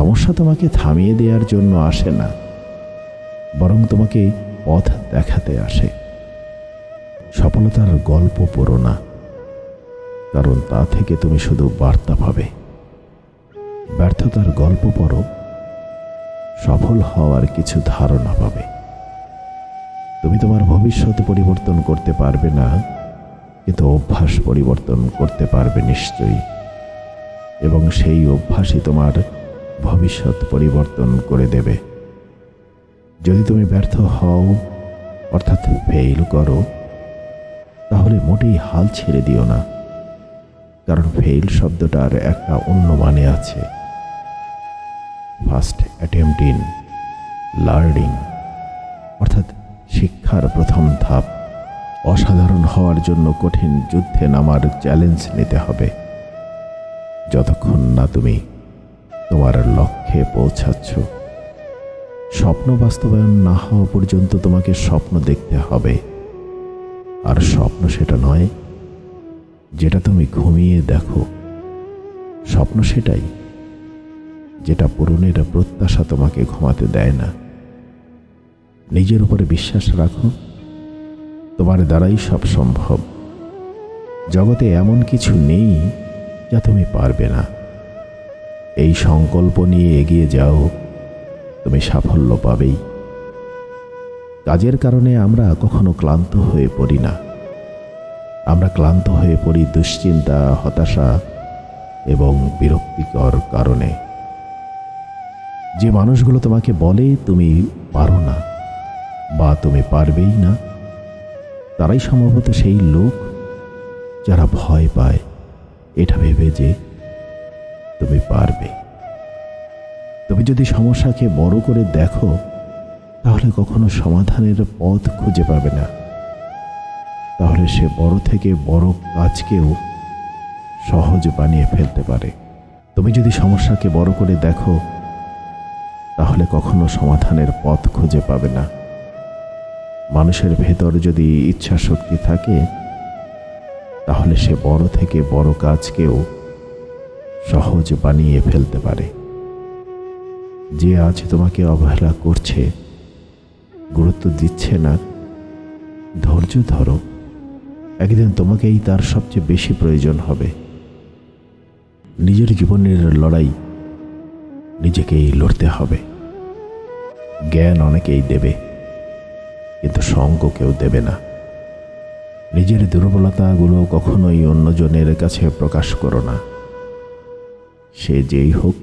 সমস্যা তোমাকে থামিয়ে দেওয়ার জন্য আসে না, বরং তোমাকে পথ দেখাতে আসে। সফলতার গল্প পড়ো না, কারণ তা থেকে তুমি শুধু বার্তা পাবে। ব্যর্থতার গল্প পড়ো, সফল হওয়ার কিছু ধারণা পাবে। তুমি তোমার ভবিষ্যৎ পরিবর্তন করতে পারবে না, কিন্তু অভ্যাস পরিবর্তন করতে পারবে নিশ্চয়ই, এবং সেই অভ্যাসই তোমার ভবিষ্যৎ পরিবর্তন করে দেবে। যদি তুমি ব্যর্থ হও, অর্থাৎ ফেইল করো, তাহলে মোটেই হাল ছেড়ে দিও না। কারণ ফেইল শব্দটার একটা অন্য মানে আছে। ফার্স্ট অ্যাটেম্পট ইন লার্নিং অর্থাৎ শিক্ষার প্রথম ধাপ। অসাধারণ হওয়ার জন্য কঠিন যুদ্ধে নামার চ্যালেঞ্জ নিতে হবে। যতক্ষণ না তুমি তোমার লক্ষ্যে পৌঁছাচ্ছ। স্বপ্ন বাস্তবায়ন না হওয়া পর্যন্ত তোমাকে স্বপ্ন দেখতে হবে। আর স্বপ্ন সেটা নয়, যেটা তুমি ঘুমিয়ে দেখো। স্বপ্ন সেটাই, যেটা পূরণের প্রত্যাশা তোমাকে ঘুমাতে দেয় না। নিজের উপরে বিশ্বাস রাখো, তোমার দ্বারাই সব সম্ভব। জগতে এমন কিছু নেই যা তুমি পারবে না। এই সংকল্প নিয়ে এগিয়ে যাও। তুমি সাফল্য পাবেই। কাজের কারণে আমরা কখনো ক্লান্ত হয়ে পড়ি না। আমরা ক্লান্ত হয়ে পড়ি দুশ্চিন্তা, হতাশা এবং বিরক্তিকর কারণে। যে মানুষগুলো তোমাকে বলে তুমি পারো না বা তুমি পারবেই না, তারাই সম্ভবত সেই লোক যারা ভয় পায়। এটা ভেবে যে তুমি পারবে। তুমি যদি সমস্যাকে বড় করে দেখো, তাহলে কখনো সমাধানের পথ খুঁজে পাবে না। তাহলে সে বড় থেকে বড় কাজকেও সহজ বানিয়ে ফেলতে পারে। তুমি যদি সমস্যাকে বড় করে দেখো, তাহলে কখনো সমাধানের পথ খুঁজে পাবে না। মানুষের ভেতর যদি ইচ্ছা শক্তি থাকে, তাহলে সে বড় থেকে বড় কাজকেও সহজ বানিয়ে ফেলতে পারে। যে আজ তোমাকে অবহেলা করছে, গুরুত্ব দিচ্ছে না, ধৈর্য ধরো। একদিন তোমাকেই তার সবচেয়ে বেশি প্রয়োজন হবে। নিজের জীবনের লড়াই নিজেকেই লড়তে হবে। জ্ঞান অনেকেই দেবে, কিন্তু সঙ্গ কেউ দেবে না। নিজের দুর্বলতাগুলো কখনোই অন্যজনের কাছে প্রকাশ করো না। সে যেই হোক